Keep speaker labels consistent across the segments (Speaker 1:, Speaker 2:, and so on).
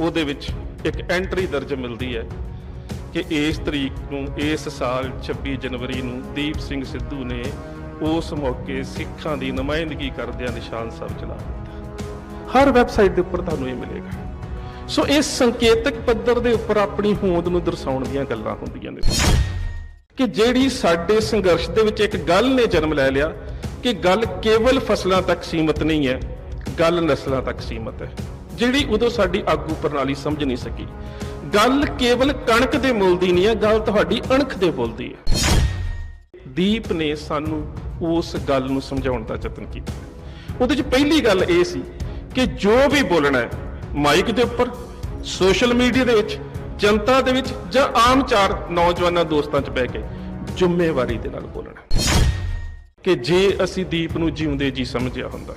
Speaker 1: ਉਹਦੇ ਵਿੱਚ ਇੱਕ ਐਂਟਰੀ ਦਰਜ ਮਿਲਦੀ ਹੈ ਕਿ ਇਸ ਤਰੀਕ ਨੂੰ, ਇਸ ਸਾਲ 26 ਜਨਵਰੀ ਨੂੰ ਦੀਪ ਸਿੰਘ ਸਿੱਧੂ ਨੇ ਉਸ ਮੌਕੇ ਸਿੱਖਾਂ ਦੀ ਨੁਮਾਇੰਦਗੀ ਕਰਦਿਆਂ ਨਿਸ਼ਾਨ ਸਾਹਿਬ ਚਲਾ ਦਿੱਤਾ। ਹਰ ਵੈਬਸਾਈਟ ਦੇ ਉੱਪਰ ਤੁਹਾਨੂੰ ਇਹ ਮਿਲੇਗਾ। ਸੋ ਇਸ ਸੰਕੇਤਕ ਪੱਧਰ ਦੇ ਉੱਪਰ ਆਪਣੀ ਹੋਂਦ ਨੂੰ ਦਰਸਾਉਣ ਦੀਆਂ ਗੱਲਾਂ ਹੁੰਦੀਆਂ ਨੇ। ਕਿ ਜਿਹੜੀ ਸਾਡੇ ਸੰਘਰਸ਼ ਦੇ ਵਿੱਚ ਇੱਕ ਗੱਲ ਨੇ ਜਨਮ ਲੈ ਲਿਆ, ਕਿ ਗੱਲ ਕੇਵਲ ਫਸਲਾਂ ਤੱਕ ਸੀਮਤ ਨਹੀਂ ਹੈ, ਗੱਲ ਨਸਲਾਂ ਤੱਕ ਸੀਮਤ ਹੈ। ਜਿਹੜੀ ਉਦੋਂ ਸਾਡੀ ਆਗੂ ਪ੍ਰਣਾਲੀ ਸਮਝ ਨਹੀਂ ਸਕੀ। ਗੱਲ ਕੇਵਲ ਕਣਕ ਦੇ ਮੁੱਲ ਦੀ ਨਹੀਂ ਹੈ, ਗੱਲ ਤੁਹਾਡੀ ਅਣਖ ਦੇ ਮੁੱਲ ਦੀ ਹੈ। ਦੀਪ ਨੇ ਸਾਨੂੰ ਉਸ ਗੱਲ ਨੂੰ ਸਮਝਾਉਣ ਦਾ ਯਤਨ ਕੀਤਾ। ਉਹਦੇ ਵਿੱਚ ਪਹਿਲੀ ਗੱਲ ਇਹ ਸੀ ਕਿ ਜੋ ਵੀ ਬੋਲਣਾ ਹੈ, ਮਾਈਕ ਦੇ ਉੱਪਰ, ਸੋਸ਼ਲ ਮੀਡੀਆ ਦੇ ਵਿੱਚ, ਜਨਤਾ ਦੇ ਵਿੱਚ ਜਾਂ ਆਮ ਚਾਰ ਨੌਜਵਾਨਾਂ ਦੋਸਤਾਂ 'ਚ ਬਹਿ ਕੇ ਜ਼ਿੰਮੇਵਾਰੀ ਦੇ ਨਾਲ ਬੋਲਣਾ। ਕਿ ਜੇ ਅਸੀਂ ਦੀਪ ਨੂੰ ਜਿਉਂਦੇ ਜੀ ਸਮਝਿਆ ਹੁੰਦਾ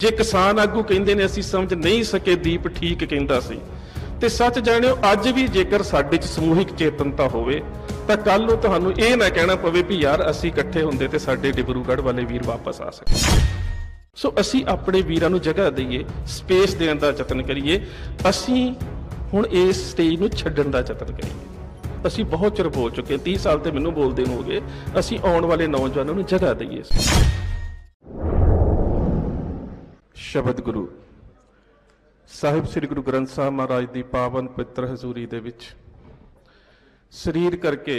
Speaker 1: ਜੇ ਕਿਸਾਨ ਆਗੂ ਕਹਿੰਦੇ ਨੇ ਅਸੀਂ ਸਮਝ ਨਹੀਂ ਸਕੇ, ਦੀਪ ਠੀਕ ਕਹਿੰਦਾ ਸੀ। ਤੇ ਸੱਚ ਜਾਣਿਓ, ਅੱਜ ਵੀ ਜੇਕਰ ਸਾਡੇ 'ਚ ਸਮੂਹਿਕ ਚੇਤਨਤਾ ਹੋਵੇ, ਤਾਂ ਕੱਲ ਨੂੰ ਤੁਹਾਨੂੰ ਇਹ ਨਾ ਕਹਿਣਾ ਪਵੇ ਵੀ ਯਾਰ ਅਸੀਂ ਇਕੱਠੇ ਹੁੰਦੇ ਤੇ ਸਾਡੇ ਡਿਬਰੂਗੜ੍ਹ ਵਾਲੇ ਵੀਰ ਵਾਪਸ ਆ ਸਕਦੇ। ਸੋ ਅਸੀਂ ਆਪਣੇ ਵੀਰਾਂ ਨੂੰ ਜਗ੍ਹਾ ਦਈਏ, ਸਪੇਸ ਦੇਣ ਦਾ ਯਤਨ ਕਰੀਏ, ਅਸੀਂ ਹੁਣ ਇਸ ਸਟੇਜ ਨੂੰ ਛੱਡਣ ਦਾ ਯਤਨ ਕਰੀਏ। ਅਸੀਂ ਬਹੁਤ ਚਿਰ ਬੋਲ ਚੁੱਕੇ 30 ਸਾਲ ਤੇ ਮੈਨੂੰ ਬੋਲਦੇ ਨੂੰ ਹੋ ਗਏ ਅਸੀਂ ਆਉਣ ਵਾਲੇ ਨੌਜਵਾਨਾਂ ਨੂੰ ਜਗ੍ਹਾ ਦਈਏ। ਸ਼ਬਦ ਗੁਰੂ। ਸਾਹਿਬ ਸ੍ਰੀ ਗੁਰੂ ਗ੍ਰੰਥ ਸਾਹਿਬ ਮਹਾਰਾਜ ਦੀ ਪਾਵਨ ਪਵਿੱਤਰ ਹਜ਼ੂਰੀ ਦੇ ਵਿੱਚ। ਸਰੀਰ ਕਰਕੇ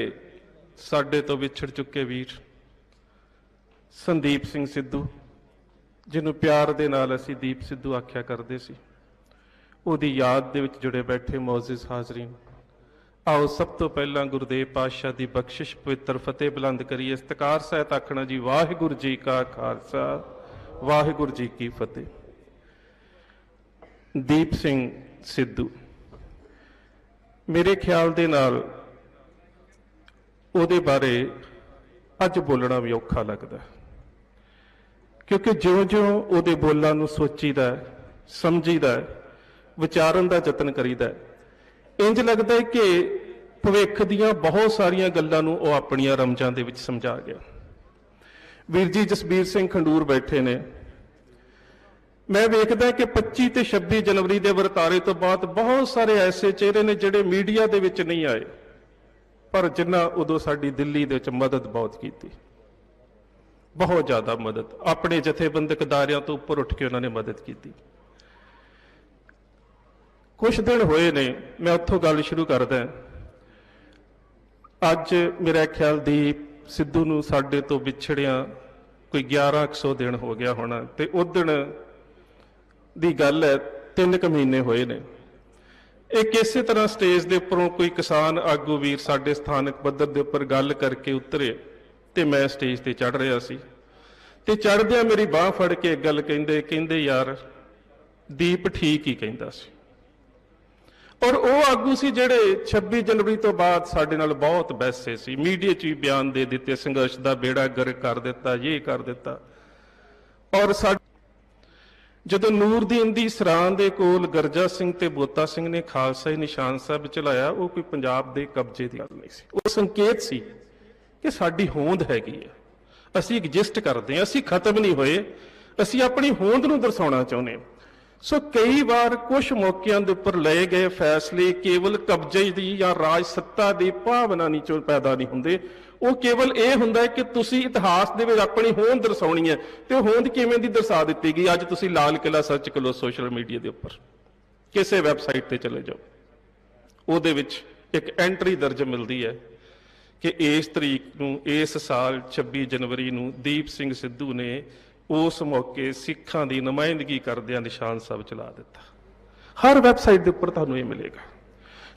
Speaker 1: ਸਾਡੇ ਤੋਂ ਵਿਛੜ ਚੁੱਕੇ ਵੀਰ ਸੰਦੀਪ ਸਿੰਘ ਸਿੱਧੂ, ਜਿਹਨੂੰ ਪਿਆਰ ਦੇ ਨਾਲ ਅਸੀਂ ਦੀਪ ਸਿੱਧੂ ਆਖਿਆ ਕਰਦੇ ਸੀ। ਉਹਦੀ ਯਾਦ ਦੇ ਵਿੱਚ ਜੁੜੇ ਬੈਠੇ ਮੌਜੂਦ ਹਾਜ਼ਰੀਨ, ਆਓ ਸਭ ਤੋਂ ਪਹਿਲਾਂ ਗੁਰਦੇਵ ਪਾਤਸ਼ਾਹ ਦੀ ਬਖਸ਼ਿਸ਼ ਪਵਿੱਤਰ ਫਤਿਹ ਬੁਲੰਦ ਕਰੀਏ। ਇਸਤਕਾਰ ਸਹਿਤ ਆਖਣਾ ਜੀ, ਵਾਹਿਗੁਰੂ ਜੀ ਕਾ ਖਾਲਸਾ, ਵਾਹਿਗੁਰੂ ਜੀ ਕੀ ਫਤਿਹ। ਦੀਪ ਸਿੰਘ ਸਿੱਧੂ। ਮੇਰੇ ਖਿਆਲ ਦੇ ਨਾਲ ਉਹਦੇ ਬਾਰੇ ਅੱਜ ਬੋਲਣਾ ਵੀ ਔਖਾ ਲੱਗਦਾ ਕਿਉਂਕਿ ਜਿਉਂ-ਜਿਉਂ ਉਹਦੇ ਬੋਲਾਂ ਨੂੰ ਸੋਚੀਦਾ ਸਮਝੀਦਾ ਵਿਚਾਰਨ ਦਾ ਯਤਨ ਕਰੀਦਾ ਹੈ, ਇੰਜ ਲੱਗਦਾ ਹੈ ਕਿ ਭਵਿੱਖ ਦੀਆਂ ਬਹੁਤ ਸਾਰੀਆਂ ਗੱਲਾਂ ਨੂੰ ਉਹ ਆਪਣੀਆਂ ਰਮਜਾਂ ਦੇ ਵਿੱਚ ਸਮਝਾ ਗਿਆ। ਵੀਰ ਜੀ ਜਸਬੀਰ ਸਿੰਘ ਖੰਡੂਰ ਬੈਠੇ ਨੇ। ਮੈਂ ਵੇਖਦਾ ਕਿ 25 ਤੇ 26 ਜਨਵਰੀ ਦੇ ਵਰਤਾਰੇ ਤੋਂ ਬਾਅਦ ਬਹੁਤ ਸਾਰੇ ਐਸੇ ਚਿਹਰੇ ਨੇ ਜਿਹੜੇ ਮੀਡੀਆ ਦੇ ਵਿੱਚ ਨਹੀਂ ਆਏ। ਪਰ ਜਿਨ੍ਹਾਂ ਉਦੋਂ ਸਾਡੀ ਦਿੱਲੀ ਦੇ ਵਿੱਚ ਮਦਦ ਬਹੁਤ ਕੀਤੀ। ਬਹੁਤ ਜ਼ਿਆਦਾ ਮਦਦ। ਆਪਣੇ ਜਥੇਬੰਦਕ ਦਾਇਰਿਆਂ ਤੋਂ ਉੱਪਰ ਉੱਠ ਕੇ ਉਹਨਾਂ ਨੇ ਮਦਦ ਕੀਤੀ। ਕੁਝ ਦਿਨ ਹੋਏ ਨੇ, ਮੈਂ ਉੱਥੋਂ ਗੱਲ ਸ਼ੁਰੂ ਕਰਦਾ ਅੱਜ ਮੇਰਾ ਖਿਆਲ ਦੀ ਸਿੱਧੂ ਨੂੰ ਸਾਡੇ ਤੋਂ ਵਿਛੜਿਆ ਕੋਈ 1100 ਦਿਨ ਹੋ ਗਿਆ ਹੋਣਾ ਤੇ ਉਹ ਦਿਨ ਦੀ ਗੱਲ ਹੈ, ਤਿੰਨ ਕੁ ਮਹੀਨੇ ਹੋਏ ਨੇ। ਇਹ ਕਿਸੇ ਤਰ੍ਹਾਂ ਸਟੇਜ ਦੇ ਉੱਪਰੋਂ ਕੋਈ ਕਿਸਾਨ, ਆਗੂ ਵੀਰ ਸਾਡੇ ਸਥਾਨਕ ਪੱਧਰ ਦੇ ਉੱਪਰ ਗੱਲ ਕਰਕੇ ਉਤਰੇ ਤੇ ਮੈਂ ਸਟੇਜ ਤੇ ਚੜ ਰਿਹਾ ਸੀ। ਤੇ ਚੜਦਿਆਂ ਮੇਰੀ ਬਾਹ ਫੜ ਕੇ ਇੱਕ ਗੱਲ ਕਹਿੰਦੇ ਕਹਿੰਦੇ ਯਾਰ, ਦੀਪ ਠੀਕ ਹੀ ਕਹਿੰਦਾ ਸੀ। ਔਰ ਉਹ ਆਗੂ ਸੀ ਜਿਹੜੇ 26 ਜਨਵਰੀ ਤੋਂ ਬਾਅਦ ਸਾਡੇ ਨਾਲ ਬਹੁਤ ਬਹਿਸੇ ਸੀ। ਮੀਡੀਆ 'ਚ ਵੀ ਬਿਆਨ ਦੇ ਦਿੱਤੇ, ਸੰਘਰਸ਼ ਦਾ ਬੇੜਾ ਗਰਕ ਕਰ ਦਿੱਤਾ ਇਹ ਕਰ ਦਿੱਤਾ। ਔਰ ਸਾ ਜਦੋਂ ਨੂਰਦੀਨ ਦੀ ਸਰਾਂ ਦੇ ਕੋਲ ਗਰਜਾ ਸਿੰਘ ਤੇ ਬੋਤਾ ਸਿੰਘ ਨੇ ਖਾਲਸਾ ਹੀ ਨਿਸ਼ਾਨ ਸਾਹਿਬ ਚਲਾਇਆ, ਉਹ ਕੋਈ ਪੰਜਾਬ ਦੇ ਕਬਜ਼ੇ ਦੀ ਗੱਲ ਨਹੀਂ ਸੀ। ਉਹ ਸੰਕੇਤ ਸੀ ਕਿ ਸਾਡੀ ਹੋਂਦ ਹੈਗੀ ਹੈ ਅਸੀਂ ਐਗਜ਼ਿਸਟ ਕਰਦੇ ਹਾਂ, ਅਸੀਂ ਖਤਮ ਨਹੀਂ ਹੋਏ, ਅਸੀਂ ਆਪਣੀ ਹੋਂਦ ਨੂੰ ਦਰਸਾਉਣਾ ਚਾਹੁੰਦੇ ਹਾਂ। ਸੋ ਕਈ ਵਾਰ ਕੁਝ ਮੌਕਿਆਂ ਦੇ ਉੱਪਰ ਲਏ ਗਏ ਫੈਸਲੇ ਕੇਵਲ ਕਬਜ਼ੇ ਦੀ ਜਾਂ ਰਾਜ ਸੱਤਾ ਦੀ ਭਾਵਨਾ ਨਹੀਂ ਚੋਂ ਪੈਦਾ ਨਹੀਂ ਹੁੰਦੇ। ਉਹ ਕੇਵਲ ਇਹ ਹੁੰਦਾ ਹੈ ਕਿ ਤੁਸੀਂ ਇਤਿਹਾਸ ਦੇ ਵਿੱਚ ਆਪਣੀ ਹੋਂਦ ਦਰਸਾਉਣੀ ਹੈ ਤੇ ਉਹ ਹੋਂਦ ਕਿਵੇਂ ਦੀ ਦਰਸਾ ਦਿੱਤੀ ਗਈ ਅੱਜ ਤੁਸੀਂ ਲਾਲ ਕਿਲਾ ਸਰਚ ਕਰੋ ਸੋਸ਼ਲ ਮੀਡੀਆ ਦੇ ਉੱਪਰ। ਕਿਸੇ ਵੈਬਸਾਈਟ ਤੇ ਚਲੇ ਜਾਓ। ਉਹਦੇ ਵਿੱਚ ਇੱਕ ਐਂਟਰੀ ਦਰਜ ਮਿਲਦੀ ਹੈ ਕਿ ਇਸ ਤਰੀਕ ਨੂੰ, ਇਸ ਸਾਲ 26 ਜਨਵਰੀ ਨੂੰ ਦੀਪ ਸਿੰਘ ਸਿੱਧੂ ਨੇ ਉਸ ਮੌਕੇ ਸਿੱਖਾਂ ਦੀ ਨੁਮਾਇੰਦਗੀ ਕਰਦਿਆਂ ਨਿਸ਼ਾਨ ਸਾਹਿਬ ਚਲਾ ਦਿੱਤਾ। ਹਰ ਵੈਬਸਾਈਟ ਦੇ ਉੱਪਰ ਤੁਹਾਨੂੰ ਇਹ ਮਿਲੇਗਾ।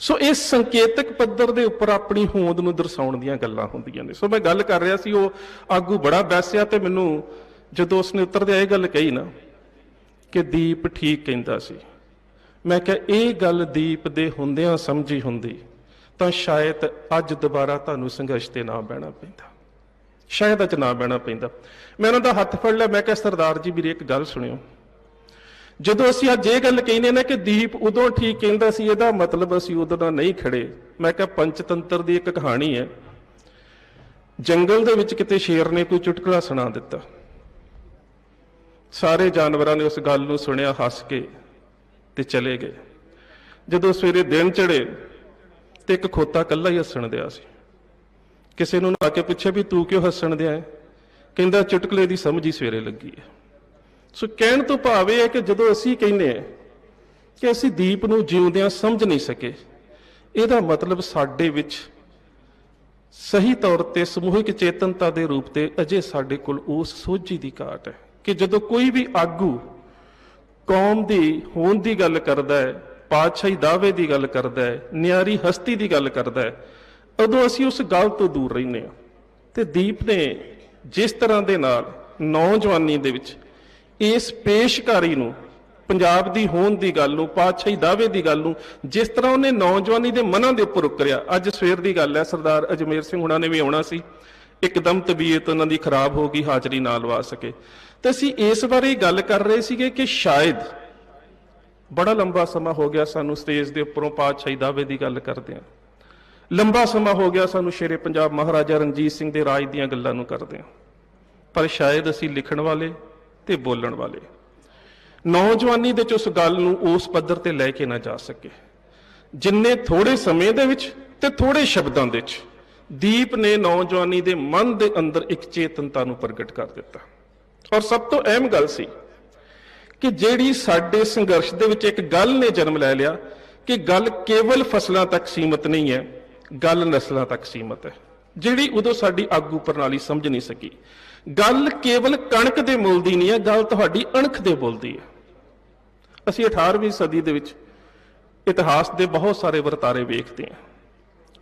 Speaker 1: ਸੋ ਇਸ ਸੰਕੇਤਕ ਪੱਧਰ ਦੇ ਉੱਪਰ ਆਪਣੀ ਹੋਂਦ ਨੂੰ ਦਰਸਾਉਣ ਦੀਆਂ ਗੱਲਾਂ ਹੁੰਦੀਆਂ ਨੇ। ਸੋ ਮੈਂ ਗੱਲ ਕਰ ਰਿਹਾ ਸੀ, ਉਹ ਆਗੂ ਬੜਾ ਬੈਸਿਆ ਤੇ ਮੈਨੂੰ ਜਦੋਂ ਉਸਨੇ ਉੱਤਰਦੇ ਇਹ ਗੱਲ ਕਹੀ ਨਾ ਕਿ ਦੀਪ ਠੀਕ ਕਹਿੰਦਾ ਸੀ। ਮੈਂ ਕਿਹਾ, ਇਹ ਗੱਲ ਦੀਪ ਦੇ ਹੁੰਦਿਆਂ ਸਮਝੀ ਹੁੰਦੀ, ਤਾਂ ਸ਼ਾਇਦ ਅੱਜ ਦੁਬਾਰਾ ਤੁਹਾਨੂੰ ਸੰਘਰਸ਼ ਤੇ ਨਾ ਬਹਿਣਾ ਪੈਂਦਾ। ਸ਼ਾਇਦ ਅੱਜ ਨਾ ਬਹਿਣਾ ਪੈਂਦਾ। ਮੈਂ ਉਹਨਾਂ ਦਾ ਹੱਥ ਫੜ ਲਿਆ, ਮੈਂ ਕਿਹਾ, ਸਰਦਾਰ ਜੀ, ਵੀਰੇ, ਇੱਕ ਗੱਲ ਸੁਣਿਓ। ਜਦੋਂ ਅਸੀਂ ਅੱਜ ਇਹ ਗੱਲ ਕਹਿੰਦੇ ਨਾ ਕਿ ਦੀਪ ਉਦੋਂ ਠੀਕ ਕਹਿੰਦਾ ਸੀ, ਇਹਦਾ ਮਤਲਬ ਅਸੀਂ ਉਦੋਂ ਦਾ ਨਹੀਂ ਖੜੇ। ਮੈਂ ਕਿਹਾ, ਪੰਚਤੰਤਰ ਦੀ ਇੱਕ ਕਹਾਣੀ ਹੈ। ਜੰਗਲ ਦੇ ਵਿੱਚ ਕਿਤੇ ਸ਼ੇਰ ਨੇ ਕੋਈ ਚੁਟਕਲਾ ਸੁਣਾ ਦਿੱਤਾ। ਸਾਰੇ ਜਾਨਵਰਾਂ ਨੇ ਉਸ ਗੱਲ ਨੂੰ ਸੁਣਿਆ, ਹੱਸ ਕੇ ਤੇ ਚਲੇ ਗਏ। ਜਦੋਂ ਸਵੇਰੇ ਦਿਨ ਚੜੇ ਤੇ ਇੱਕ ਖੋਤਾ ਇਕੱਲਾ ਹੀ ਹੱਸਣ ਦਿਆ ਸੀ। ਕਿਸੇ ਨੂੰ ਆ ਕੇ ਪੁੱਛਿਆ ਵੀ ਤੂੰ ਕਿਉਂ ਹੱਸਣ ਦਿਆ ਕਹਿੰਦਾ, ਚੁਟਕਲੇ ਦੀ ਸਮਝ ਹੀ ਸਵੇਰੇ ਲੱਗੀ ਹੈ। ਸੋ ਕਹਿਣ ਤੋਂ ਭਾਵ ਇਹ ਹੈ ਕਿ ਜਦੋਂ ਅਸੀਂ ਕਹਿੰਦੇ ਹਾਂ ਕਿ ਅਸੀਂ ਦੀਪ ਨੂੰ ਜਿਉਂਦਿਆਂ ਸਮਝ ਨਹੀਂ ਸਕੇ, ਇਹਦਾ ਮਤਲਬ ਸਾਡੇ ਵਿੱਚ ਸਹੀ ਤੌਰ ਤੇ ਸਮੂਹਿਕ ਚੇਤਨਤਾ ਦੇ ਰੂਪ ਤੇ ਅਜੇ ਸਾਡੇ ਕੋਲ ਉਸ ਸੋਝੀ ਦੀ ਘਾਟ ਹੈ ਕਿ ਜਦੋਂ ਕੋਈ ਵੀ ਆਗੂ ਕੌਮ ਦੀ ਹੋਂਦ ਦੀ ਗੱਲ ਕਰਦਾ ਹੈ, ਪਾਤਸ਼ਾਹੀ ਦਾਅਵੇ ਦੀ ਗੱਲ ਕਰਦਾ ਹੈ, ਨਿਆਰੀ ਹਸਤੀ ਦੀ ਗੱਲ ਕਰਦਾ ਹੈ ਉਦੋਂ ਅਸੀਂ ਉਸ ਗੱਲ ਤੋਂ ਦੂਰ ਰਹਿੰਦੇ ਹਾਂ। ਤੇ ਦੀਪ ਨੇ ਜਿਸ ਤਰ੍ਹਾਂ ਦੇ ਨਾਲ ਨੌਜਵਾਨੀ ਦੇ ਵਿੱਚ ਇਸ ਪੇਸ਼ਕਾਰੀ ਨੂੰ, ਪੰਜਾਬ ਦੀ ਹੋਣ ਦੀ ਗੱਲ ਨੂੰ, ਪਾਤਸ਼ਾਹੀ ਦਾਅਵੇ ਦੀ ਗੱਲ ਨੂੰ, ਜਿਸ ਤਰ੍ਹਾਂ ਉਹਨੇ ਨੌਜਵਾਨੀ ਦੇ ਮਨਾਂ ਦੇ ਉੱਪਰ ਉਕਰਿਆ ਅੱਜ ਸਵੇਰ ਦੀ ਗੱਲ ਹੈ, ਸਰਦਾਰ ਅਜਮੇਰ ਸਿੰਘ ਹੁਣਾਂ ਨੇ ਵੀ ਆਉਣਾ ਸੀ। ਇੱਕਦਮ ਤਬੀਅਤ ਉਹਨਾਂ ਦੀ ਖਰਾਬ ਹੋ ਗਈ, ਹਾਜ਼ਰੀ ਨਾ ਲਵਾ ਸਕੇ। ਤੇ ਅਸੀਂ ਇਸ ਬਾਰੇ ਗੱਲ ਕਰ ਰਹੇ ਸੀਗੇ ਕਿ ਸ਼ਾਇਦ ਬੜਾ ਲੰਬਾ ਸਮਾਂ ਹੋ ਗਿਆ ਸਾਨੂੰ ਸਟੇਜ ਦੇ ਉੱਪਰੋਂ ਪਾਤਸ਼ਾਹੀ ਦਾਅਵੇ ਦੀ ਗੱਲ ਕਰਦੇ ਹਾਂ। ਲੰਬਾ ਸਮਾਂ ਹੋ ਗਿਆ ਸਾਨੂੰ ਸ਼ੇਰੇ ਪੰਜਾਬ ਮਹਾਰਾਜਾ ਰਣਜੀਤ ਸਿੰਘ ਦੇ ਰਾਜ ਦੀਆਂ ਗੱਲਾਂ ਨੂੰ ਕਰਦੇ ਹਾਂ। ਪਰ ਸ਼ਾਇਦ ਅਸੀਂ ਲਿਖਣ ਵਾਲੇ ਤੇ ਬੋਲਣ ਵਾਲੇ। ਨੌਜਵਾਨੀ ਦੇ ਚ ਉਸ ਗੱਲ ਨੂੰ ਉਸ ਪੱਧਰ ਤੇ ਲੈ ਕੇ ਨਾ ਜਾ ਸਕੇ। ਜਿੰਨੇ ਥੋੜੇ ਸਮੇਂ ਦੇ ਵਿੱਚ ਤੇ ਥੋੜੇ ਸ਼ਬਦਾਂ ਦੇ ਵਿੱਚ ਦੀਪ ਨੇ ਨੌਜਵਾਨੀ ਦੇ ਮਨ ਦੇ ਅੰਦਰ ਇੱਕ ਚੇਤਨਤਾ ਨੂੰ ਪ੍ਰਗਟ ਕਰ ਦਿੱਤਾ। ਔਰ ਸਭ ਤੋਂ ਅਹਿਮ ਗੱਲ ਸੀ ਕਿ ਜਿਹੜੀ ਸਾਡੇ ਸੰਘਰਸ਼ ਦੇ ਵਿੱਚ ਇੱਕ ਗੱਲ ਨੇ ਜਨਮ ਲੈ ਲਿਆ ਕਿ ਗੱਲ ਕੇਵਲ ਫਸਲਾਂ ਤੱਕ ਸੀਮਤ ਨਹੀਂ ਹੈ ਗੱਲ ਨਸਲਾਂ ਤੱਕ ਸੀਮਤ ਹੈ, ਜਿਹੜੀ ਉਦੋਂ ਸਾਡੀ ਆਗੂ ਪ੍ਰਣਾਲੀ ਸਮਝ ਨਹੀਂ ਸਕੀ। ਗੱਲ ਕੇਵਲ ਕਣਕ ਦੇ ਮੁੱਲ ਦੀ ਨਹੀਂ ਹੈ, ਗੱਲ ਤੁਹਾਡੀ ਅਣਖ ਦੇ ਮੁੱਲ ਦੀ ਹੈ। ਅਸੀਂ 18ਵੀਂ ਸਦੀ ਦੇ ਵਿੱਚ ਇਤਿਹਾਸ ਦੇ ਬਹੁਤ ਸਾਰੇ ਵਰਤਾਰੇ ਵੇਖਦੇ ਹਾਂ,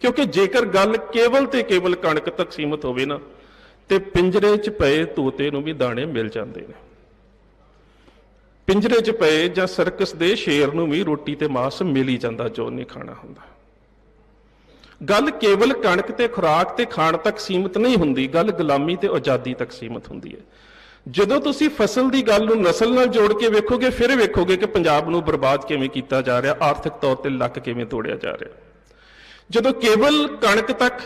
Speaker 1: ਕਿਉਂਕਿ ਜੇਕਰ ਗੱਲ ਕੇਵਲ ਤੇ ਕੇਵਲ ਕਣਕ ਤੱਕ ਸੀਮਤ ਹੋਵੇ ਨਾ, ਤੇ ਪਿੰਜਰੇ 'ਚ ਪਏ ਤੋਤੇ ਨੂੰ ਵੀ ਦਾਣੇ ਮਿਲ ਜਾਂਦੇ ਨੇ। ਪਿੰਜਰੇ 'ਚ ਪਏ ਜਾਂ ਸਰਕਸ ਦੇ ਸ਼ੇਰ ਨੂੰ ਵੀ ਰੋਟੀ ਤੇ ਮਾਸ ਮਿਲ ਹੀ ਜਾਂਦਾ ਜੋ ਨਹੀਂ ਖਾਣਾ ਹੁੰਦਾ। ਗੱਲ ਕੇਵਲ ਕਣਕ ਤੇ ਖੁਰਾਕ ਤੇ ਖਾਣ ਤੱਕ ਸੀਮਤ ਨਹੀਂ ਹੁੰਦੀ, ਗੱਲ ਗੁਲਾਮੀ ਤੇ ਆਜ਼ਾਦੀ ਤੱਕ ਸੀਮਤ ਹੁੰਦੀ ਹੈ। ਜਦੋਂ ਤੁਸੀਂ ਫਸਲ ਦੀ ਗੱਲ ਨੂੰ ਨਸਲ ਨਾਲ ਜੋੜ ਕੇ ਵੇਖੋਗੇ, ਫਿਰ ਵੇਖੋਗੇ ਕਿ ਪੰਜਾਬ ਨੂੰ ਬਰਬਾਦ ਕਿਵੇਂ ਕੀਤਾ ਜਾ ਰਿਹਾ, ਆਰਥਿਕ ਤੌਰ ਤੇ ਲੱਕ ਕਿਵੇਂ ਤੋੜਿਆ ਜਾ ਰਿਹਾ। ਜਦੋਂ ਕੇਵਲ ਕਣਕ ਤੱਕ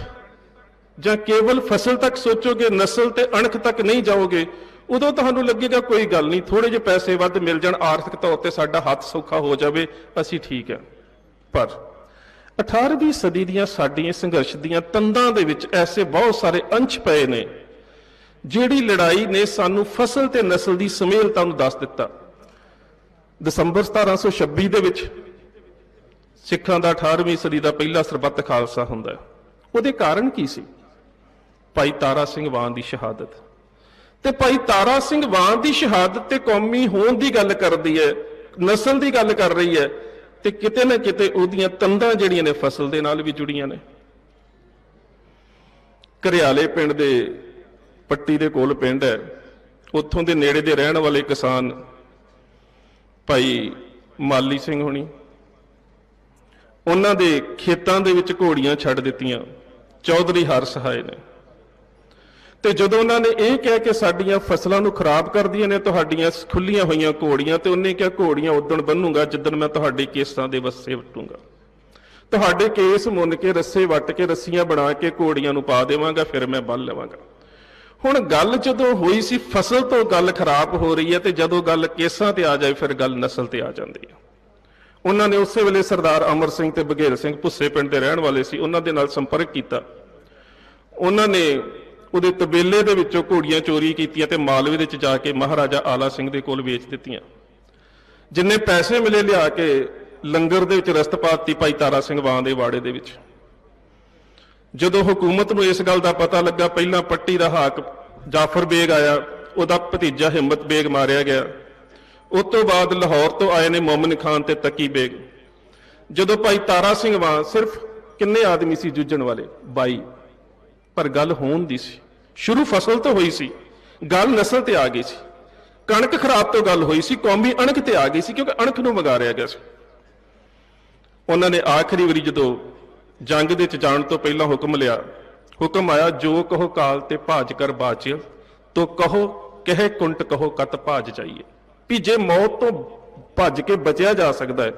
Speaker 1: ਜਾਂ ਕੇਵਲ ਫਸਲ ਤੱਕ ਸੋਚੋਗੇ, ਨਸਲ ਤੇ ਅਣਖ ਤੱਕ ਨਹੀਂ ਜਾਓਗੇ, ਉਦੋਂ ਤੁਹਾਨੂੰ ਲੱਗੇਗਾ ਕੋਈ ਗੱਲ ਨਹੀਂ ਥੋੜੇ ਜਿਹੇ ਪੈਸੇ ਵੱਧ ਮਿਲ ਜਾਣ, ਆਰਥਿਕ ਤੌਰ ਤੇ ਸਾਡਾ ਹੱਥ ਸੌਖਾ ਹੋ ਜਾਵੇ, ਅਸੀਂ ਠੀਕ ਹੈ। ਪਰ 18ਵੀਂ ਸਦੀ ਦੀਆਂ ਸਾਡੀਆਂ ਸੰਘਰਸ਼ ਦੀਆਂ ਤੰਦਾਂ ਦੇ ਵਿੱਚ ਐਸੇ ਬਹੁਤ ਸਾਰੇ ਅੰਸ਼ ਪਏ ਨੇ, ਜਿਹੜੀ ਲੜਾਈ ਨੇ ਸਾਨੂੰ ਫਸਲ ਤੇ ਨਸਲ ਦੀ ਸਮੇਲਤਾ ਨੂੰ ਦੱਸ ਦਿੱਤਾ। ਦਸੰਬਰ 1726 ਦੇ ਵਿੱਚ ਸਿੱਖਾਂ ਦਾ 18ਵੀਂ ਸਦੀ ਦਾ ਪਹਿਲਾ ਸਰਬੱਤ ਖਾਲਸਾ ਹੁੰਦਾ ਹੈ। ਉਹਦੇ ਕਾਰਨ ਕੀ ਸੀ? ਭਾਈ ਤਾਰਾ ਸਿੰਘ ਵਾਨ ਦੀ ਸ਼ਹਾਦਤ। ਤੇ ਭਾਈ ਤਾਰਾ ਸਿੰਘ ਵਾਨ ਦੀ ਸ਼ਹਾਦਤ ਤੇ ਕੌਮੀ ਹੋਣ ਦੀ ਗੱਲ ਕਰਦੀ ਹੈ, ਨਸਲ ਦੀ ਗੱਲ ਕਰ ਰਹੀ ਹੈ ਤੇ ਕਿਤੇ ਨਾ ਕਿਤੇ ਉਹਦੀਆਂ ਤੰਦਾਂ ਜਿਹੜੀਆਂ ਨੇ ਫਸਲ ਦੇ ਨਾਲ ਵੀ ਜੁੜੀਆਂ ਨੇ। ਘਰਿਆਲੇ ਪਿੰਡ ਦੇ ਪੱਟੀ ਦੇ ਕੋਲ ਪਿੰਡ ਹੈ। ਉੱਥੋਂ ਦੇ ਨੇੜੇ ਦੇ ਰਹਿਣ ਵਾਲੇ ਕਿਸਾਨ ਭਾਈ ਮਾਲੀ ਸਿੰਘ ਹੋਣੀ, ਉਹਨਾਂ ਦੇ ਖੇਤਾਂ ਦੇ ਵਿੱਚ ਘੋੜੀਆਂ ਛੱਡ ਦਿੱਤੀਆਂ। ਚੌਧਰੀ ਹਰ ਸਹਾਏ ਨੇ। ਤੇ ਜਦੋਂ ਉਹਨਾਂ ਨੇ ਇਹ ਕਿਹਾ ਕਿ ਸਾਡੀਆਂ ਫਸਲਾਂ ਨੂੰ ਖਰਾਬ ਕਰਦੀਆਂ ਨੇ, ਤੁਹਾਡੀਆਂ ਖੁੱਲੀਆਂ ਹੋਈਆਂ ਘੋੜੀਆਂ, ਤੇ ਉਹਨੇ ਕਿਹਾ, ਘੋੜੀਆਂ ਉਦਣ ਬੰਨੂਗਾ ਜਿੱਦਣ ਮੈਂ ਤੁਹਾਡੇ ਕੇਸਾਂ ਦੇ ਵੱਸੇ ਵਟੂੰਗਾ। ਤੁਹਾਡੇ ਕੇਸ ਮੁੰਨ ਕੇ, ਰੱਸੇ ਵੱਟ ਕੇ, ਰੱਸੀਆਂ ਬਣਾ ਕੇ ਘੋੜੀਆਂ ਨੂੰ ਪਾ ਦੇਵਾਂਗਾ, ਫਿਰ ਮੈਂ ਬੰਨ ਲਵਾਂਗਾ। ਹੁਣ ਗੱਲ ਜਦੋਂ ਹੋਈ ਸੀ, ਫਸਲ ਤੋਂ ਗੱਲ ਖਰਾਬ ਹੋ ਰਹੀ ਹੈ, ਤੇ ਜਦੋਂ ਗੱਲ ਕੇਸਾਂ ਤੇ ਆ ਜਾਏ, ਫਿਰ ਗੱਲ ਨਸਲ ਤੇ ਆ ਜਾਂਦੀ ਹੈ। ਉਹਨਾਂ ਨੇ ਉਸੇ ਵੇਲੇ ਸਰਦਾਰ ਅਮਰ ਸਿੰਘ ਤੇ ਬਘੇਲ ਸਿੰਘ ਭੁੱਸੇ ਪਿੰਡ ਦੇ ਰਹਿਣ ਵਾਲੇ ਸੀ। ਉਹਨਾਂ ਦੇ ਨਾਲ ਸੰਪਰਕ ਕੀਤਾ। ਉਹਨਾਂ ਨੇ ਉਹਦੇ ਤਬੇਲੇ ਦੇ ਵਿੱਚੋਂ ਘੋੜੀਆਂ ਚੋਰੀ ਕੀਤੀਆਂ ਤੇ ਮਾਲਵੇ ਦੇ ਵਿੱਚ ਜਾ ਕੇ ਮਹਾਰਾਜਾ ਆਲਾ ਸਿੰਘ ਦੇ ਕੋਲ ਵੇਚ ਦਿੱਤੀਆਂ। ਜਿੰਨੇ ਪੈਸੇ ਮਿਲੇ ਲਿਆ ਕੇ ਲੰਗਰ ਦੇ ਵਿੱਚ ਰਸਤ ਪਾਤੀ ਭਾਈ ਤਾਰਾ ਸਿੰਘ ਵਾਂ ਦੇ ਵਾੜੇ ਦੇ ਵਿੱਚ। ਜਦੋਂ ਹਕੂਮਤ ਨੂੰ ਇਸ ਗੱਲ ਦਾ ਪਤਾ ਲੱਗਾ, ਪਹਿਲਾਂ ਪੱਟੀ ਦਾ ਹਾਕ ਜਾਫਰ ਬੇਗ ਆਇਆ, ਉਹਦਾ ਭਤੀਜਾ ਹਿੰਮਤ ਬੇਗ ਮਾਰਿਆ ਗਿਆ। ਉਸ ਤੋਂ ਬਾਅਦ ਲਾਹੌਰ ਤੋਂ ਆਏ ਨੇ ਮੋਮਨ ਖਾਨ ਤੇ ਤਕੀ ਬੇਗ। ਜਦੋਂ ਭਾਈ ਤਾਰਾ ਸਿੰਘ ਵਾਂ ਸਿਰਫ ਕਿੰਨੇ ਆਦਮੀ ਸੀ ਜੂਝਣ ਵਾਲੇ? 22 ਪਰ ਗੱਲ ਹੋਣ ਦੀ ਸੀ। ਸ਼ੁਰੂ ਫਸਲ ਤੋਂ ਹੋਈ ਸੀ। ਗੱਲ ਨਸਲ ਤੇ ਆ ਗਈ ਸੀ। ਕਣਕ ਖਰਾਬ ਤੋਂ ਗੱਲ ਹੋਈ ਸੀ। ਕੌਮੀ ਅਣਖ ਤੇ ਆ ਗਈ ਸੀ ਕਿਉਂਕਿ ਅਣਖ ਨੂੰ ਵਗਾਰਿਆ ਗਿਆ ਸੀ। ਉਹਨਾਂ ਨੇ ਆਖਰੀ ਵਾਰੀ ਜਦੋਂ ਜੰਗ ਦੇ ਚ ਜਾਣ ਤੋਂ ਪਹਿਲਾਂ ਹੁਕਮ ਲਿਆ, ਹੁਕਮ ਆਇਆ, ਜੋ ਕਹੋ ਕਾਲ ਤੇ ਭਾਜ ਕਰ ਬਾਚ ਤੋ ਕਹੋ, ਕਹੇ ਕੁੰਟ ਕਹੋ ਕਤ ਭਾਜ ਜਾਈਏ। ਵੀ ਜੇ ਮੌਤ ਤੋਂ ਭੱਜ ਕੇ ਬਚਿਆ ਜਾ ਸਕਦਾ ਹੈ,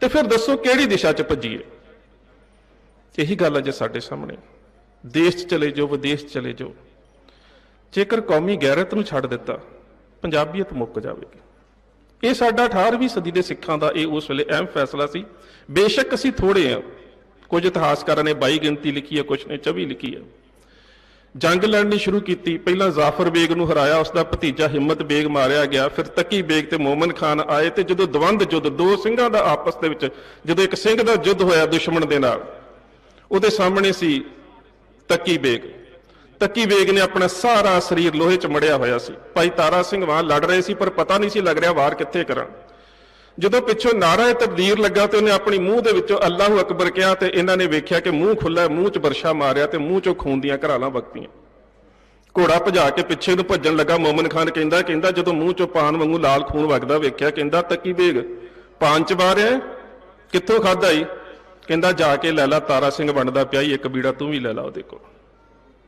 Speaker 1: ਤੇ ਫਿਰ ਦੱਸੋ ਕਿਹੜੀ ਦਿਸ਼ਾ 'ਚ ਭੱਜੀਏ? ਇਹੀ ਗੱਲ ਹੈ ਜੇ ਸਾਡੇ ਸਾਹਮਣੇ। ਦੇਸ਼ 'ਚ ਚਲੇ ਜਾਓ, ਵਿਦੇਸ਼ 'ਚ ਚਲੇ ਜਾਓ। ਜੇਕਰ ਕੌਮੀ ਗੈਰਤ ਨੂੰ ਛੱਡ ਦਿੱਤਾ, ਪੰਜਾਬੀਅਤ ਮੁੱਕ ਜਾਵੇਗੀ। ਇਹ ਸਾਡਾ 18ਵੀਂ ਸਦੀ ਦੇ ਸਿੱਖਾਂ ਦਾ ਇਹ ਉਸ ਵੇਲੇ ਅਹਿਮ ਫੈਸਲਾ ਸੀ। ਬੇਸ਼ੱਕ ਅਸੀਂ ਥੋੜੇ ਆ ਕੁਝ ਇਤਿਹਾਸਕਾਰਾਂ ਨੇ 22 ਗਿਣਤੀ ਲਿਖੀ ਹੈ, ਕੁਝ ਨੇ 24 ਲਿਖੀ ਹੈ। ਜੰਗ ਲੜਨੀ ਸ਼ੁਰੂ ਕੀਤੀ। ਪਹਿਲਾਂ ਜ਼ਾਫਰ ਬੇਗ ਨੂੰ ਹਰਾਇਆ ਉਸ ਦਾ ਭਤੀਜਾ ਹਿੰਮਤ ਬੇਗ ਮਾਰਿਆ ਗਿਆ। ਫਿਰ ਤਕੀ ਬੇਗ ਤੇ ਮੋਮਨ ਖਾਨ ਆਏ ਤੇ ਜਦੋਂ ਦਵੰਦ ਯੁੱਧ, ਦੋ ਸਿੰਘਾਂ ਦਾ ਆਪਸ ਦੇ ਵਿੱਚ, ਜਦੋਂ ਇੱਕ ਸਿੰਘ ਦਾ ਯੁੱਧ ਹੋਇਆ ਦੁਸ਼ਮਣ ਦੇ ਨਾਲ, ਉਹਦੇ ਸਾਹਮਣੇ ਸੀ ਤੱਕੀ ਬੇਗ। ਤੱਕੀ ਬੇਗ ਨੇ ਆਪਣਾ ਸਾਰਾ ਸਰੀਰ ਲੋਹੇ 'ਚ ਮੜਿਆ ਹੋਇਆ ਸੀ। ਭਾਈ ਤਾਰਾ ਸਿੰਘ ਵਾਂ ਲੜ ਰਹੇ ਸੀ, ਪਰ ਪਤਾ ਨਹੀਂ ਸੀ ਲੱਗ ਰਿਹਾ ਵਾਰ ਕਿੱਥੇ ਕਰਾਂ। ਜਦੋਂ ਪਿੱਛੋਂ ਨਾਰਾ ਤਬਦੀਰ ਲੱਗਾ ਤੇ ਉਹਨੇ ਆਪਣੀ ਮੂੰਹ ਦੇ ਵਿੱਚੋਂ ਅੱਲਾਹੁ ਅਕਬਰ ਕਿਹਾ ਤੇ ਇਹਨਾਂ ਨੇ ਵੇਖਿਆ ਕਿ ਮੂੰਹ ਖੁੱਲਾ ਮੂੰਹ 'ਚ ਵਰਸ਼ਾ ਮਾਰਿਆ ਤੇ ਮੂੰਹ 'ਚੋਂ ਖੂਨ ਦੀਆਂ ਘਰਾਲਾਂ ਵਗਦੀਆਂ ਘੋੜਾ ਭਜਾ ਕੇ ਪਿੱਛੇ ਨੂੰ ਭੱਜਣ ਲੱਗਾ, ਮੋਮਨ ਖਾਨ ਕਹਿੰਦਾ ਕਹਿੰਦਾ ਜਦੋਂ ਮੂੰਹ 'ਚੋਂ ਪਾਨ ਵਾਂਗੂ ਲਾਲ ਖੂਨ ਵਗਦਾ, ਵੇਖਿਆ, ਕਹਿੰਦਾ ਤੱਕੀ ਬੇਗ, ਪਾਨ ਚ ਬਾਰਿਆ ਕਿੱਥੋਂ ਖਾਦਾ ਈ? ਕਹਿੰਦਾ ਜਾ ਕੇ ਲੈ ਲਾ, ਤਾਰਾ ਸਿੰਘ ਵੰਡਦਾ ਪਿਆ ਹੀ ਇੱਕ ਬੀੜਾ ਤੂੰ ਵੀ ਲੈ ਲਾ ਉਹਦੇ ਕੋਲ।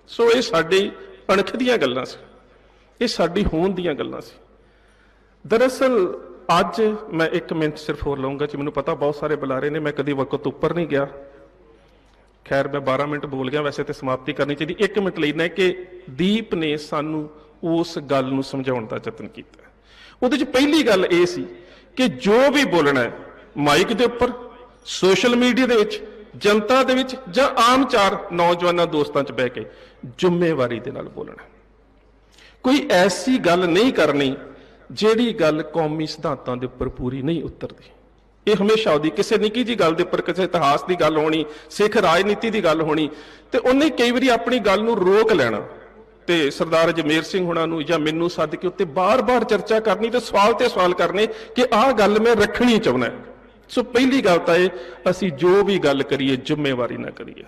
Speaker 1: ਸੋ ਇਹ ਸਾਡੀ ਅਣਖ ਦੀਆਂ ਗੱਲਾਂ ਸੀ। ਇਹ ਸਾਡੀ ਹੋਂਦ ਦੀਆਂ ਗੱਲਾਂ ਸੀ। ਦਰਅਸਲ ਅੱਜ ਮੈਂ 1 ਮਿੰਟ ਸਿਰਫ ਹੋਰ ਲਵਾਂਗਾ ਜੀ ਮੈਨੂੰ ਪਤਾ ਬਹੁਤ ਸਾਰੇ ਬੁਲਾਰੇ ਨੇ, ਮੈਂ ਕਦੀ ਵਕਤ ਉੱਪਰ ਨਹੀਂ ਗਿਆ। ਖੈਰ, ਮੈਂ 12 ਮਿੰਟ ਬੋਲ ਗਿਆ, ਵੈਸੇ ਤੇ ਸਮਾਪਤੀ ਕਰਨੀ ਚਾਹੀਦੀ। 1 ਮਿੰਟ ਲਈ ਨਾ ਕਿ ਦੀਪ ਨੇ ਸਾਨੂੰ ਉਸ ਗੱਲ ਨੂੰ ਸਮਝਾਉਣ ਦਾ ਯਤਨ ਕੀਤਾ। ਉਹਦੇ 'ਚ ਪਹਿਲੀ ਗੱਲ ਇਹ ਸੀ ਕਿ ਜੋ ਵੀ ਬੋਲਣਾ ਹੈ, ਮਾਈਕ ਦੇ ਉੱਪਰ ਸੋਸ਼ਲ ਮੀਡੀਆ ਦੇ ਵਿੱਚ, ਜਨਤਾ ਦੇ ਵਿੱਚ ਜਾਂ ਆਮ ਚਾਰ ਨੌਜਵਾਨਾਂ ਦੋਸਤਾਂ 'ਚ ਬਹਿ ਕੇ ਜ਼ਿੰਮੇਵਾਰੀ ਦੇ ਨਾਲ ਬੋਲਣਾ। ਕੋਈ ਐਸੀ ਗੱਲ ਨਹੀਂ ਕਰਨੀ ਜਿਹੜੀ ਗੱਲ ਕੌਮੀ ਸਿਧਾਂਤਾਂ ਦੇ ਉੱਪਰ ਪੂਰੀ ਨਹੀਂ ਉਤਰਦੀ। ਇਹ ਹਮੇਸ਼ਾ ਉਹਦੀ ਕਿਸੇ ਨਿੱਕੀ ਜੀ ਗੱਲ ਦੇ ਉੱਪਰ, ਕਿਸੇ ਇਤਿਹਾਸ ਦੀ ਗੱਲ ਹੋਣੀ, ਸਿੱਖ ਰਾਜਨੀਤੀ ਦੀ ਗੱਲ ਹੋਣੀ, ਤੇ ਉਹਨੇ ਕਈ ਵਾਰੀ ਆਪਣੀ ਗੱਲ ਨੂੰ ਰੋਕ ਲੈਣਾ। ਤੇ ਸਰਦਾਰ ਜਮੇਰ ਸਿੰਘ ਹੁਣਾਂ ਨੂੰ ਜਾਂ ਮੈਨੂੰ ਸੱਦ ਕੇ ਉੱਤੇ ਬਾਰ-ਬਾਰ ਚਰਚਾ ਕਰਨੀ ਤੇ ਸਵਾਲ ਤੇ ਸਵਾਲ ਕਰਨੇ ਕਿ ਆਹ ਗੱਲ ਮੈਂ ਰੱਖਣੀ ਚਾਹੁੰਦਾ। ਸੋ ਪਹਿਲੀ ਗੱਲ ਤਾਂ ਇਹ, ਅਸੀਂ ਜੋ ਵੀ ਗੱਲ ਕਰੀਏ, ਜ਼ਿੰਮੇਵਾਰੀ ਨਾਲ ਕਰੀਏ।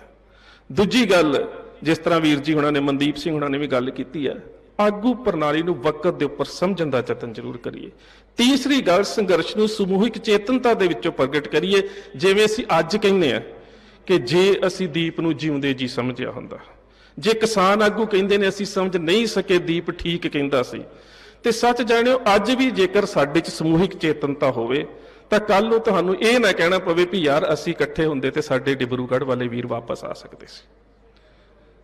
Speaker 1: ਦੂਜੀ ਗੱਲ, ਜਿਸ ਤਰ੍ਹਾਂ ਵੀਰ ਜੀ ਹੁਣਾਂ ਨੇ, ਮਨਦੀਪ ਸਿੰਘ ਹੁਣਾਂ ਨੇ ਵੀ ਗੱਲ ਕੀਤੀ ਹੈ, ਆਗੂ ਪ੍ਰਣਾਲੀ ਨੂੰ ਵਕਤ ਦੇ ਉੱਪਰ ਸਮਝਣ ਦਾ ਯਤਨ ਜ਼ਰੂਰ ਕਰੀਏ। ਤੀਸਰੀ ਗੱਲ, ਸੰਘਰਸ਼ ਨੂੰ ਸਮੂਹਿਕ ਚੇਤਨਤਾ ਦੇ ਵਿੱਚੋਂ ਪ੍ਰਗਟ ਕਰੀਏ, ਜਿਵੇਂ ਅਸੀਂ ਅੱਜ ਕਹਿੰਦੇ ਆ ਕਿ ਜੇ ਅਸੀਂ ਦੀਪ ਨੂੰ ਜਿਉਂਦੇ ਜੀ ਸਮਝਿਆ ਹੁੰਦਾ। ਜੇ ਕਿਸਾਨ ਆਗੂ ਕਹਿੰਦੇ ਨੇ, ਅਸੀਂ ਸਮਝ ਨਹੀਂ ਸਕੇ ਦੀਪ ਠੀਕ ਕਹਿੰਦਾ ਸੀ। ਤੇ ਸੱਚ ਜਾਣਿਓ, ਅੱਜ ਵੀ ਜੇਕਰ ਸਾਡੇ 'ਚ ਸਮੂਹਿਕ ਚੇਤਨਤਾ ਹੋਵੇ ਤਾਂ ਕੱਲ ਨੂੰ ਤੁਹਾਨੂੰ ਇਹ ਨਾ ਕਹਿਣਾ ਪਵੇ ਵੀ ਯਾਰ ਅਸੀਂ ਇਕੱਠੇ ਹੁੰਦੇ ਤੇ ਸਾਡੇ ਡਿਬਰੂਗੜ੍ਹ ਵਾਲੇ ਵੀਰ ਵਾਪਸ ਆ ਸਕਦੇ ਸੀ।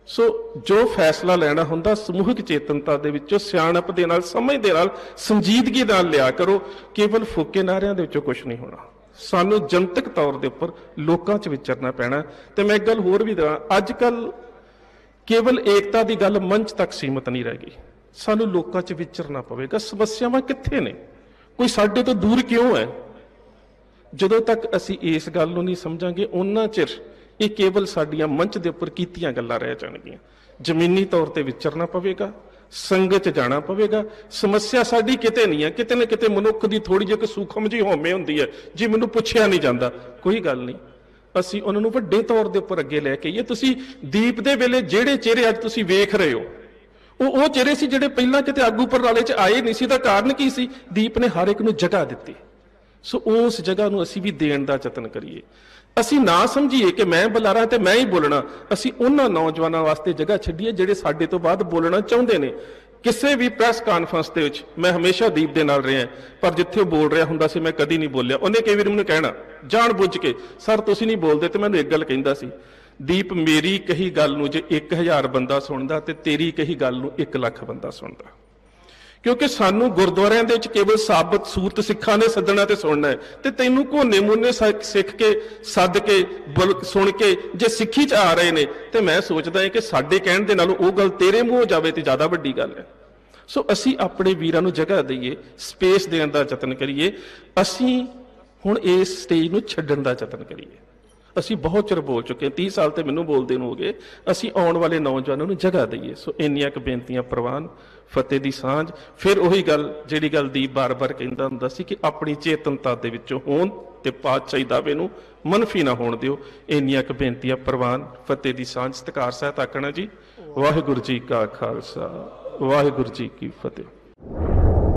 Speaker 1: ਸੋ ਜੋ ਫੈਸਲਾ ਲੈਣਾ ਹੁੰਦਾ, ਸਮੂਹਿਕ ਚੇਤਨਤਾ ਦੇ ਵਿੱਚੋਂ ਸਿਆਣਪ ਦੇ ਨਾਲ ਸਮਝ ਦੇ ਨਾਲ, ਸੰਜੀਦਗੀ ਨਾਲ ਲਿਆ ਕਰੋ। ਕੇਵਲ ਫੋਕੇ ਨਾਰਿਆਂ ਦੇ ਵਿੱਚੋਂ ਕੁਝ ਨਹੀਂ ਹੋਣਾ। ਸਾਨੂੰ ਜਨਤਕ ਤੌਰ ਦੇ ਉੱਪਰ ਲੋਕਾਂ 'ਚ ਵਿਚਰਨਾ ਪੈਣਾ। ਤੇ ਮੈਂ ਇੱਕ ਗੱਲ ਹੋਰ ਵੀ ਦਰਾਂ ਅੱਜ ਕੱਲ ਕੇਵਲ ਏਕਤਾ ਦੀ ਗੱਲ ਮੰਚ ਤੱਕ ਸੀਮਤ ਨਹੀਂ ਰਹਿ ਗਈ। ਸਾਨੂੰ ਲੋਕਾਂ 'ਚ ਵਿਚਰਨਾ ਪਵੇਗਾ। ਸਮੱਸਿਆਵਾਂ ਕਿੱਥੇ ਨੇ? ਕੋਈ ਸਾਡੇ ਤੋਂ ਦੂਰ ਕਿਉਂ ਹੈ? ਜਦੋਂ ਤੱਕ ਅਸੀਂ ਇਸ ਗੱਲ ਨੂੰ ਨਹੀਂ ਸਮਝਾਂਗੇ, ਉਹਨਾਂ ਚਿਰ ਇਹ ਕੇਵਲ ਸਾਡੀਆਂ ਮੰਚ ਦੇ ਉੱਪਰ ਕੀਤੀਆਂ ਗੱਲਾਂ ਰਹਿ ਜਾਣਗੀਆਂ। ਜ਼ਮੀਨੀ ਤੌਰ ਤੇ ਵਿਚਰਨਾ ਪਵੇਗਾ, ਸੰਗਤ 'ਚ ਜਾਣਾ ਪਵੇਗਾ। ਸਮੱਸਿਆ ਸਾਡੀ ਕਿਤੇ ਨਹੀਂ ਹੈ। ਕਿਤੇ ਨਾ ਕਿਤੇ ਮਨੁੱਖ ਦੀ ਥੋੜੀ ਜਿਹੀ ਇੱਕ ਸੂਖਮ ਜਿਹੀ ਹੋਮੇ ਹੁੰਦੀ ਹੈ, ਜੀ ਮੈਨੂੰ ਪੁੱਛਿਆ ਨਹੀਂ ਜਾਂਦਾ। ਕੋਈ ਗੱਲ ਨਹੀਂ। ਅਸੀਂ ਉਹਨਾਂ ਨੂੰ ਵੱਡੇ ਤੌਰ ਦੇ ਉੱਪਰ ਅੱਗੇ ਲੈ ਕੇ ਆਈਏ। ਤੁਸੀਂ ਦੀਪ ਦੇ ਵੇਲੇ ਜਿਹੜੇ ਚਿਹਰੇ ਅੱਜ ਤੁਸੀਂ ਵੇਖ ਰਹੇ ਹੋ, ਉਹ ਉਹ ਚਿਹਰੇ ਸੀ ਜਿਹੜੇ ਪਹਿਲਾਂ ਕਿਤੇ ਆਗੂ ਪ੍ਰਣਾਲੇ 'ਚ ਆਏ ਨਹੀਂ ਸੀ ਦਾ ਕਾਰਨ ਕੀ ਸੀ? ਦੀਪ ਨੇ ਹਰ ਇੱਕ ਨੂੰ ਜਗ੍ਹਾ ਦਿੱਤੀ। ਸੋ ਉਸ ਜਗ੍ਹਾ ਨੂੰ ਅਸੀਂ ਵੀ ਦੇਣ ਦਾ ਯਤਨ ਕਰੀਏ। ਅਸੀਂ ਨਾ ਸਮਝੀਏ ਕਿ ਮੈਂ ਬੁਲਾਰਾ ਤੇ ਮੈਂ ਹੀ ਬੋਲਣਾ। ਅਸੀਂ ਉਹਨਾਂ ਨੌਜਵਾਨਾਂ ਵਾਸਤੇ ਜਗ੍ਹਾ ਛੱਡੀਏ ਜਿਹੜੇ ਸਾਡੇ ਤੋਂ ਬਾਅਦ ਬੋਲਣਾ ਚਾਹੁੰਦੇ ਨੇ। ਕਿਸੇ ਵੀ ਪ੍ਰੈਸ ਕਾਨਫਰੰਸ ਦੇ ਵਿੱਚ ਮੈਂ ਹਮੇਸ਼ਾ ਦੀਪ ਦੇ ਨਾਲ ਰਿਹਾ। ਪਰ ਜਿੱਥੇ ਉਹ ਬੋਲ ਰਿਹਾ ਹੁੰਦਾ ਸੀ, ਮੈਂ ਕਦੀ ਨਹੀਂ ਬੋਲਿਆ। ਉਹਨੇ ਕਈ ਵਾਰੀ ਮੈਨੂੰ ਕਹਿਣਾ, ਜਾਣ ਬੁੱਝ ਕੇ, ਸਰ, ਤੁਸੀਂ ਨਹੀਂ ਬੋਲਦੇ। ਤੇ ਮੈਨੂੰ ਇੱਕ ਗੱਲ ਕਹਿੰਦਾ ਸੀ, ਦੀਪ, ਮੇਰੀ ਕਹੀ ਗੱਲ ਨੂੰ ਜੇ 1000 ਬੰਦਾ ਸੁਣਦਾ ਤੇ ਤੇਰੀ ਕਹੀ ਗੱਲ ਨੂੰ 1 ਲੱਖ ਬੰਦਾ ਸੁਣਦਾ। ਕਿਉਂਕਿ ਸਾਨੂੰ ਗੁਰਦੁਆਰਿਆਂ ਦੇ ਵਿੱਚ ਕੇਵਲ ਸਾਬਤ ਸੂਰਤ ਸਿੱਖਾਂ ਨੇ ਸੱਦਣਾ ਤੇ ਸੁਣਨਾ ਹੈ। ਤੇ ਤੈਨੂੰ ਕੋਨੇ ਮੋਨੇ ਸ- ਸਿੱਖ ਕੇ, ਸੱਦ ਕੇ, ਬੁਲ- ਸੁਣ ਕੇ ਜੇ ਸਿੱਖੀ ਚ ਆ ਰਹੇ ਨੇ, ਤੇ ਮੈਂ ਸੋਚਦਾ ਹਾਂ ਕਿ ਸਾਡੇ ਕਹਿਣ ਦੇ ਨਾਲੋਂ ਉਹ ਗੱਲ ਤੇਰੇ ਮੂੰਹੋਂ ਜਾਵੇ ਤੇ ਜ਼ਿਆਦਾ ਵੱਡੀ ਗੱਲ ਹੈ। ਸੋ ਅਸੀਂ ਆਪਣੇ ਵੀਰਾਂ ਨੂੰ ਜਗ੍ਹਾ ਦਈਏ, ਸਪੇਸ ਦੇਣ ਦਾ ਯਤਨ ਕਰੀਏ। ਅਸੀਂ ਹੁਣ ਇਸ ਸਟੇਜ ਨੂੰ ਛੱਡਣ ਦਾ ਯਤਨ ਕਰੀਏ। ਅਸੀਂ ਬਹੁਤ ਚਿਰ ਬੋਲ ਚੁੱਕੇ ਹਾਂ 30 ਸਾਲ ਤੇ ਮੈਨੂੰ ਬੋਲਦੇ ਨੂੰ ਹੋ ਗਏ, ਅਸੀਂ ਆਉਣ ਵਾਲੇ ਨੌਜਵਾਨਾਂ ਨੂੰ ਜਗ੍ਹਾ ਦਈਏ। ਸੋ ਇੰਨੀਆਂ ਕੁ ਬੇਨਤੀਆਂ ਪ੍ਰਵਾਨ, ਫਤਿਹ ਦੀ ਸਾਂਝ, ਫਿਰ ਉਹੀ ਗੱਲ ਜਿਹੜੀ ਗੱਲ ਦੀਪ ਬਾਰ-ਬਾਰ ਕਹਿੰਦਾ ਹੁੰਦਾ ਸੀ ਕਿ ਆਪਣੀ ਚੇਤਨਤਾ ਦੇ ਵਿੱਚੋਂ ਹੋਣ ਤੇ ਪਾਤਸ਼ਾਹੀ ਦਾਵੇ ਨੂੰ ਮਨਫੀ ਨਾ ਹੋਣ ਦਿਓ। ਇੰਨੀਆਂ ਕੁ ਬੇਨਤੀਆਂ ਪ੍ਰਵਾਨ, ਫਤਿਹ ਦੀ ਸਾਂਝ। ਸਤਿਕਾਰ ਸਾਹਿਬ ਆਖਣਾ ਜੀ। ਵਾਹਿਗੁਰੂ ਜੀ ਕਾ ਖਾਲਸਾ, ਵਾਹਿਗੁਰੂ ਜੀ ਕੀ ਫਤਿਹ।